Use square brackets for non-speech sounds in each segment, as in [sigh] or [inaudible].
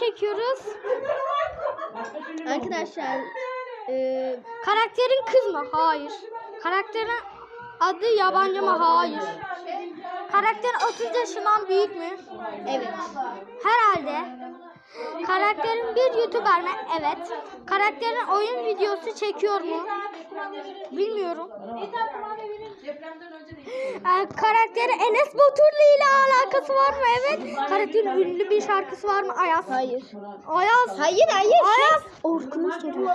çekiyoruz. Arkadaşlar e, Karakterin kız mı? Hayır. Karakterin adı yabancı mı? Hayır. Karakterin 30 yaşından büyük mü? evet. Herhalde. Karakterin bir YouTuber mı? Evet. Karakterin oyun videosu çekiyor mu? Bilmiyorum. Ee, karakteri Enes Baturlu ile alakası var mı? Evet. Karakterin ünlü bir şarkısı var mı? Ayaz. Hayır. Ayaz. Hayır hayır. Ayaz. Orkun'u soruyorum.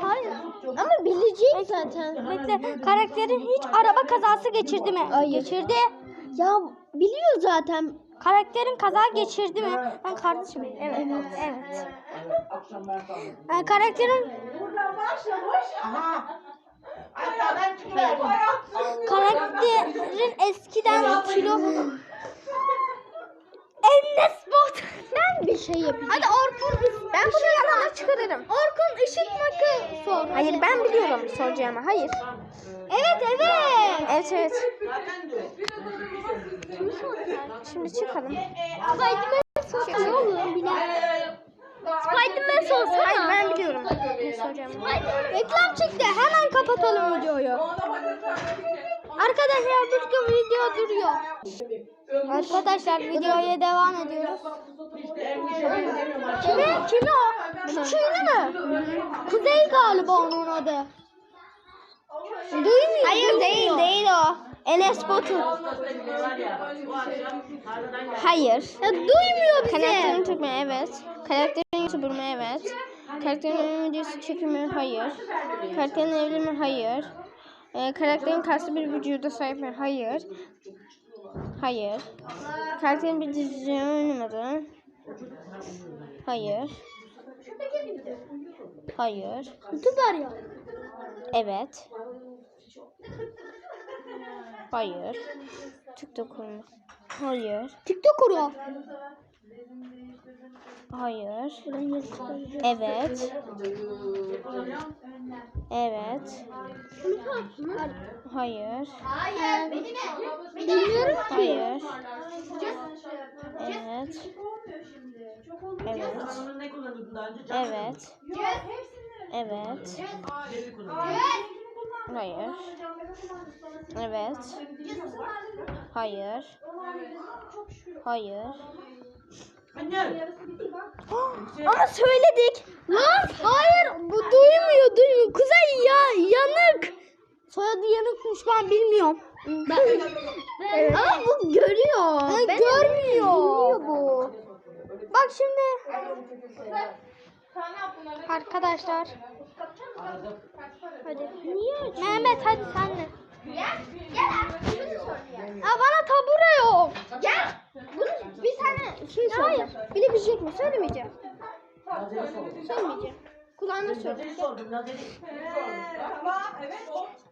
Hayır. Ama bilecek zaten. Bekle. Karakterin hiç araba kazası geçirdi mi? Hayır. Geçirdi. Ya biliyor zaten. Karakterin kaza geçirdi mi? Ben kardeşim. Evet. Evet. Ee, karakterin Aşağıdan çıkıyor. Karakterin eskiden kilo Enes Batur. Ben bir şey yapacağım. Hadi Orkun ben bunu yalan çıkarırım. Orkun ışıtmakı sor. Hayır ben biliyorum soracağımı. Hayır. Evet evet. Evet evet. Şimdi çıkalım. Spiderman sorsana oğlum Bilal. Spiderman sorsana. Hayır ben biliyorum. Ne soracağımı. Reklam çıktı. Hemen kapatalım videoyu. Arkadaşlar bütün video duruyor. Arkadaşlar videoya devam ediyoruz. Kimi? Kimi o? Küçüğünü mü? Kuzey galiba onun adı. Duymuyor. Hayır değil değil o. Enes Batur. Hayır. Ya duymuyor bizi. Karakterin Türk mü? Evet. Karakterin YouTuber mı? Evet. Karakterin videosu çekimi mi? Hayır. Karakterin evli mi? Hayır. Ee, karakterin kaslı bir vücuda sahip mi? Hayır. Hayır. Karakterin bir dizi oynamadı. Hayır. Hayır. YouTuber ya. Evet. Hayır. TikToker mu? Hayır. TikToker o. Hayır. Evet. Evet. Hayır. Bilmiyorum ki. Hayır. Evet. Evet. Ne kullanıyordun daha önce? Evet. Evet. Hayır. Evet. Hayır. Hayır. Anne. [gasps] Ama söyledik. Lan hayır bu duymuyor duymuyor. Kuzey ya yanık. Soyadı yanıkmış ben bilmiyorum. [laughs] Evet. Ama bu görüyor. Ha, Ben görmüyor. Bu. Bak şimdi. Arkadaşlar. Hadi. Niye Mehmet hadi sen de. Aa, bana tabure yok. Gel. Bunu bir tane şey söyle. Bilebilecek mi? Söylemeyeceğim. Söylemeyeceğim. Kulağına söyle.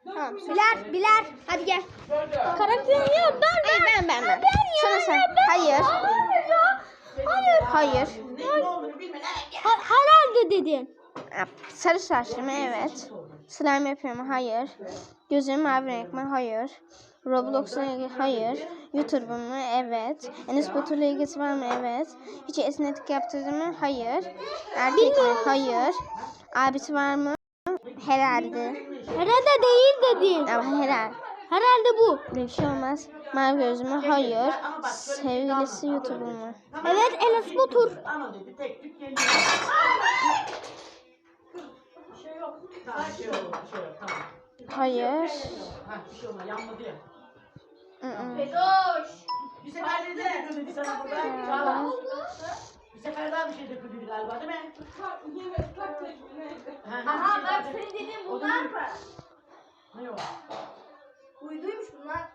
Tamam. Biler, biler. Hadi gel. Karakterini ya ben Hayır ben ben ben. Ben Sana ya, sen. ben- Hayır. Hayır ya. Hayır. Ha, herhalde dedin. Sarı saçlı mı? Evet. Slime yapıyor mu? Hayır. Gözüm mavi renk mi? Hayır. Roblox'la ilgili? Hayır. YouTuber mı? Evet. Enes Batur'la ilgisi var mı? Evet. Hiç esnetik yaptırdı mı? Hayır. Erkek mi? Hayır. Abisi var mı? Herhalde. Herhalde değil dedin. Ama herhalde. Herhalde bu. Bir şey olmaz. Mavi gözlü mü? Hayır. Sevgilisi YouTuber mı? Evet Enes Batur. Ama dedi tek tük geliyor. Bir şey yok. Tamam bir şey yok. Bir şey yok. Tamam. Hayır. Ha bir şey. Yanmadı ya. Mm-mm. Bir sefer de sana burada? Çağla. Bir sefer daha bir şey döküldü galiba değil mi? Aha bak senin dediğin bunlar mı? Ne o? Uyduymuş bunlar.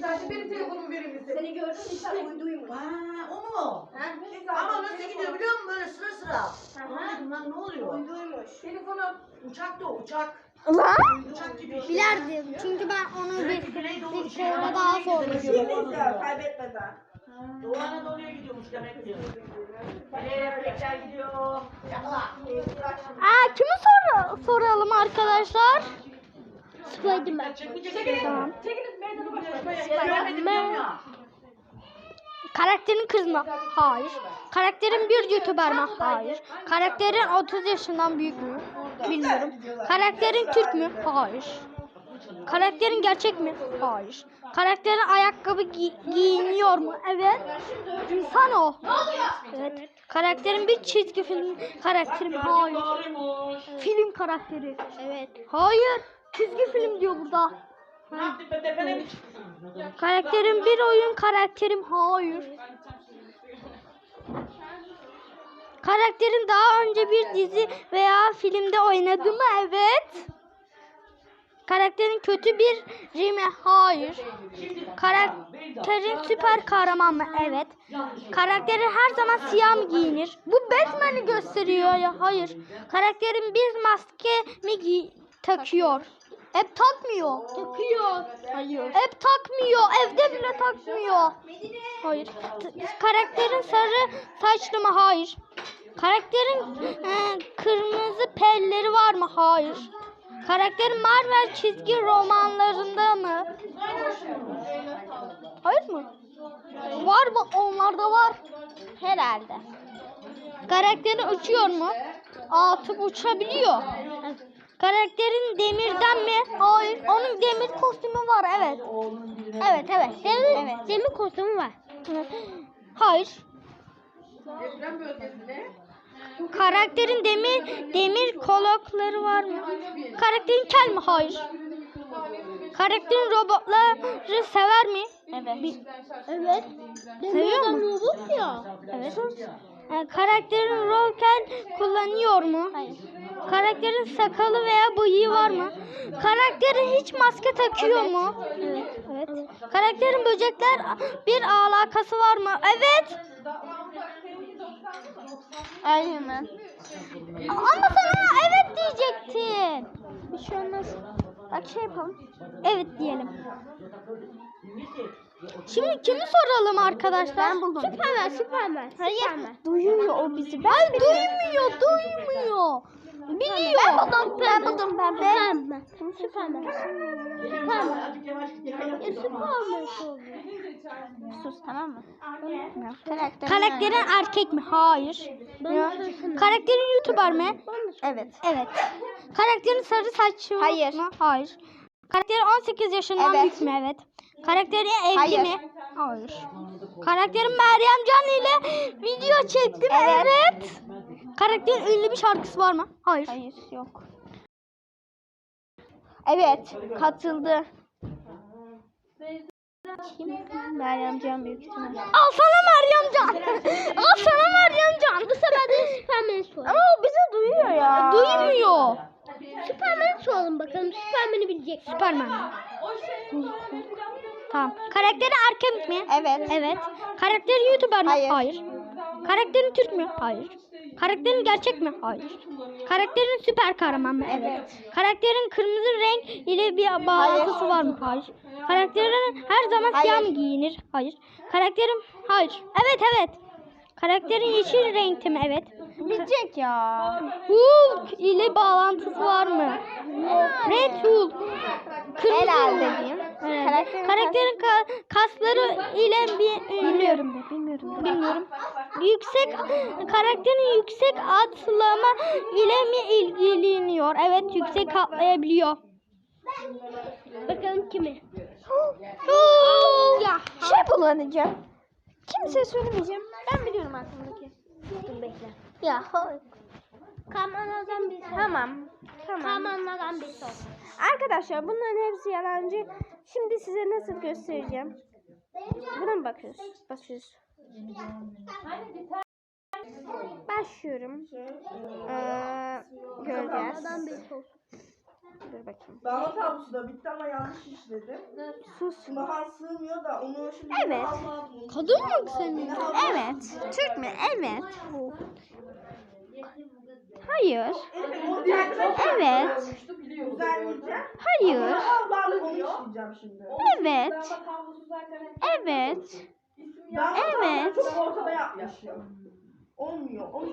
Sadece benim telefonumu verir misin? Seni gördüm insan uyduymuş. Aa o mu? Ha? Ama nasıl gidiyor biliyor musun böyle sıra sıra? Dedim lan ne oluyor? Uyduymuş. Telefonum. Uçak da uçak. Lan! Uçak gibi. Bilerdim. Çünkü ben onu bir, bir şey kere var. daha sordum. Kaybetmeden. Doğu Anadolu'ya gidiyormuş demek ki. Nereye refleksler gidiyor? Yakala. Aa kimi sor soralım arkadaşlar? Spiderman. Tamam. Spiderman. Karakterin kız mı? Hayır. Karakterin bir YouTuber mı? Hayır. Karakterin 30 yaşından büyük mü? Bilmiyorum. Karakterin Türk mü? Hayır. Karakterin gerçek mi? Hayır. Karakterin ayakkabı gi- giyiniyor mu? Evet. İnsan o. Evet. Karakterin bir çizgi film karakteri mi? Hayır. Film karakteri. Evet. Hayır. Çizgi film diyor burada. Çıktın? Karakterin bir oyun karakterim hayır. Karakterin daha önce bir dizi veya filmde oynadı mı? Evet. Karakterin kötü bir mi? Hayır. Karakterin süper kahraman mı? Evet. Karakterin her zaman siyah mı giyinir? Bu Batman'i gösteriyor ya. Hayır. Karakterin bir maske mi takıyor? Hep takmıyor. Takıyor. Hayır. Hep takmıyor. Evde bile takmıyor. Hayır. T- karakterin sarı saçlı mı? Hayır. Karakterin e, kırmızı pelleri var mı? Hayır. Karakterin Marvel çizgi romanlarında mı? Hayır mı? Var mı? Onlarda var. Herhalde. Karakterin uçuyor mu? Atıp uçabiliyor. Karakterin demirden mi? Hayır. Onun demir kostümü var. Evet. Evet, evet. Demir, demir kostümü var. Hayır. Deprem bölgesinde Karakterin demir demir kolokları var mı? Karakterin kel mi? Hayır. Karakterin robotları sever mi? Evet. Evet. Seviyor mu? Robot ya. Evet. Ee, karakterin roken kullanıyor mu? Hayır. Karakterin sakalı veya bıyığı var mı? Karakterin hiç maske takıyor mu? Evet. Evet. Karakterin böcekler bir alakası var mı? Evet. Aynen. Ama sana evet diyecektin. Bir şey olmaz. Bak şey yapalım. Evet diyelim. Şimdi kimi soralım arkadaşlar? Ben buldum. Süpermen, Süpermen. Hayır. Duyuyor o bizi. Ben Hayır duymuyor, duymuyor. Biliyor. Ben buldum, ben buldum, ben buldum. Süpermen. Süpermen. Süpermen. Azıcık yavaş git. yakala. Süpermen Sus tamam mı? Karakterin, Karakterin erkek mi? Hayır. Karakterin YouTuber mı? Evet. Evet. Karakterin sarı saçlı Hayır. mı? Hayır. Karakterin 18 yaşından Evet. büyük mü? Evet. Karakterin evli Hayır. mi? Hayır. Karakterin Meryem Can ile video çekti mi? Evet. Evet. Karakterin ünlü bir şarkısı var mı? Hayır. Hayır yok. Evet katıldı. Meryem Can büyük ihtimal. Al sana Meryem Can. [laughs] Al sana Meryem Can. Bu sefer de Süpermen'i sor. Ama o bizi duyuyor ya. Duymuyor. Süpermen'i soralım bakalım. Süpermen'i bilecek. Süpermen. Tamam. Karakteri erkek mi? Evet. Evet. Karakteri YouTuber mi? Hayır. Karakterin Türk mü? Hayır. Karakterin gerçek mi? Hayır. Karakterin süper kahraman mı? Evet. Karakterin kırmızı renk ile bir bağlantısı var mı? Hayır. Karakterin her zaman siyah Hayır. mı giyinir? Hayır. Karakterin hayır. Evet evet. Karakterin yeşil renkte mi? Evet. Bilecek ya. Hulk ile bağlantısı var mı? Red Hulk. Kırmızı Herhalde diyeyim. Evet. Karakterin Karakterin ka- kasları ile bir Bilmiyorum de bilmiyorum. Bilmiyorum. Yüksek karakterin yüksek atlama ile mi ilgileniyor? Evet, yüksek atlayabiliyor. Bakalım kimi? ya. Şey kullanacağım. Kimseye söylemeyeceğim. Ben biliyorum aklımdaki. Dur bekle. Ya. Kamanlardan bir Tamam. Tamam. Bir. Arkadaşlar bunların hepsi yalancı. Şimdi size nasıl göstereceğim. Buna mı bakıyoruz? Basıyoruz. Başlıyorum. Ee, göreceğiz. Dur bakayım. Dağla tablosu da bitti ama yanlış işledim. Sus. Bahar sığmıyor da onu şimdi Evet. Kadın mı senin? Evet. Türk mü? Evet. Hayır. Evet. Hayır. Şimdi. Evet. Evet. Dağla Evet. çok ortada yapmışım. Olmuyor. Onu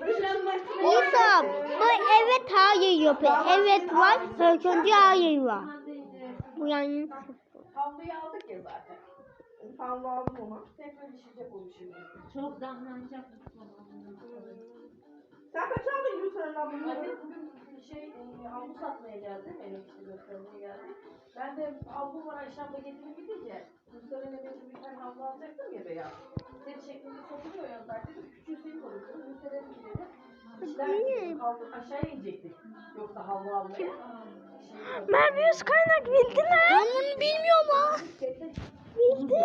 Olsa bu evet hayır yapıyor. Evet var. Söküntü hayır var. Bu yani havluyu aldık ya zaten. Tam lazım ona. Tekrar işecek onu şimdi. Çok damlanacak. Sen kaç aldın Gülseren abla? Bugün şey e, havlu satmaya geldi. Benim işte göstermeye geldi. Ben de havlu var Ayşem'le getirip gidince Gülseren'e benim bir tane havlu alacaktım ya beyaz. Senin şeklinde satılıyor ya zaten. Küçüğü senin oluyorsun. Gülseren'e gidelim. İşler aşağıya inecektik. Yoksa havlu almaya. Şey, Merve Yüz Kaynak bildi mi? Ben bunu bilmiyorum ha. Bildi.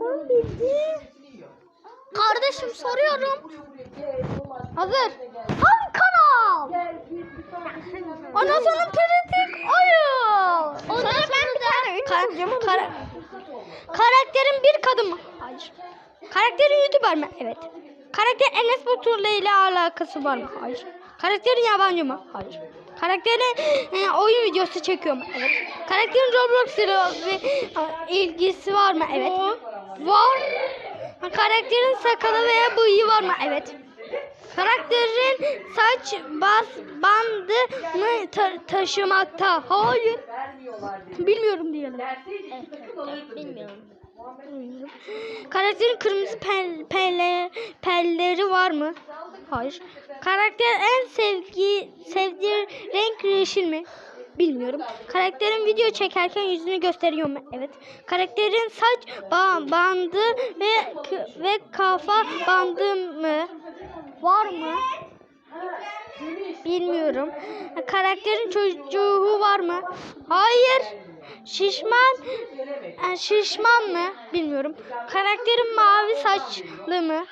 Onu bildi. Kardeşim soruyorum. Hazır. Hangi kanal? Bir tane bir tane. Ondan sonra pratik oyun. Ondan sonra kar- kar- karakterin bir kadın mı? Hayır. Karakterin YouTuber mı? Evet. Karakter Enes Batur'la ile alakası var mı? Hayır. Karakterin yabancı mı? Hayır. Karakterin e, oyun videosu çekiyor mu? Evet. Karakterin Roblox ile bir e, ilgisi var mı? Evet. Var. Karakterin sakalı veya bıyığı var mı? Evet. Karakterin saç bas bandı mı ta- taşımakta? Hayır. Bilmiyorum diyelim. Dedi. Bilmiyorum. Karakterin kırmızı pel, pelle, pelleri var mı? Hayır. Karakter en sevgi sevdiği renk yeşil mi? Bilmiyorum. Karakterin video çekerken yüzünü gösteriyor mu? Evet. Karakterin saç ba- bandı ve ve kafa bandı mı? Var mı? Bilmiyorum. Karakterin çocuğu var mı? Hayır. Şişman e, şişman mı? Bilmiyorum. Karakterin mavi saçlı mı?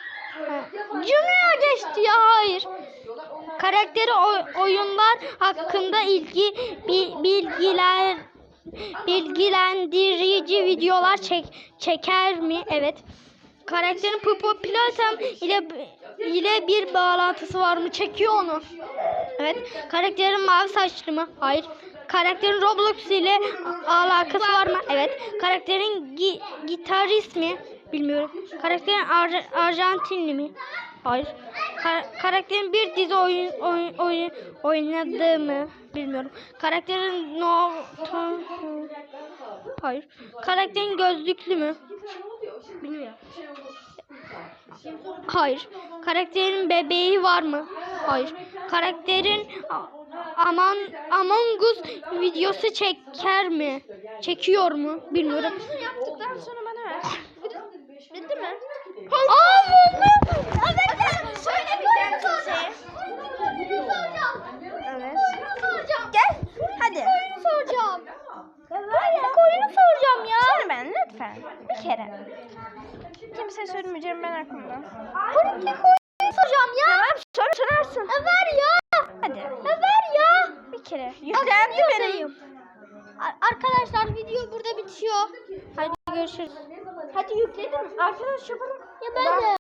Cümleye geçti ya hayır. Karakteri oy- oyunlar hakkında ilgi bi- bilgiler bilgilendirici videolar çek çeker mi? Evet. Karakterin Popo Platam ile ile bir bağlantısı var mı? Çekiyor onu. Evet. Karakterin mavi saçlı mı? Hayır. Karakterin Roblox ile alakası var mı? Evet. Karakterin gi- gitarist mi? Bilmiyorum. Karakterin Ar- Arjantinli mi? Hayır. Ka- karakterin bir dizi oyun, oyun, oyun oynadığı mı? Bilmiyorum. Karakterin no Hayır. Karakterin gözlüklü mü? Bilmiyorum. Hayır. Karakterin bebeği var mı? Hayır. Karakterin aman Among Us videosu çeker mi? Çekiyor mu? Bilmiyorum. Yaptıktan sonra bana ver. Bildi mi buldum. Evet. Söyle bir oyunu soracağım. Evet. soracağım. Gel. Hadi. Oyunu soracağım. Hayır. Oyunu soracağım ya. Söyle ben lütfen. Bir kere. Kimseye söylemeyeceğim ben aklımda. Politik oyunu soracağım ya. Tamam sor sorarsın. Ver ya. Hadi. Ver ya. Bir kere. Yüklendi benim. Arkadaşlar video burada bitiyor. Hadi görüşürüz. Hadi yükledim. Arkadaş yapalım. Ya ben de.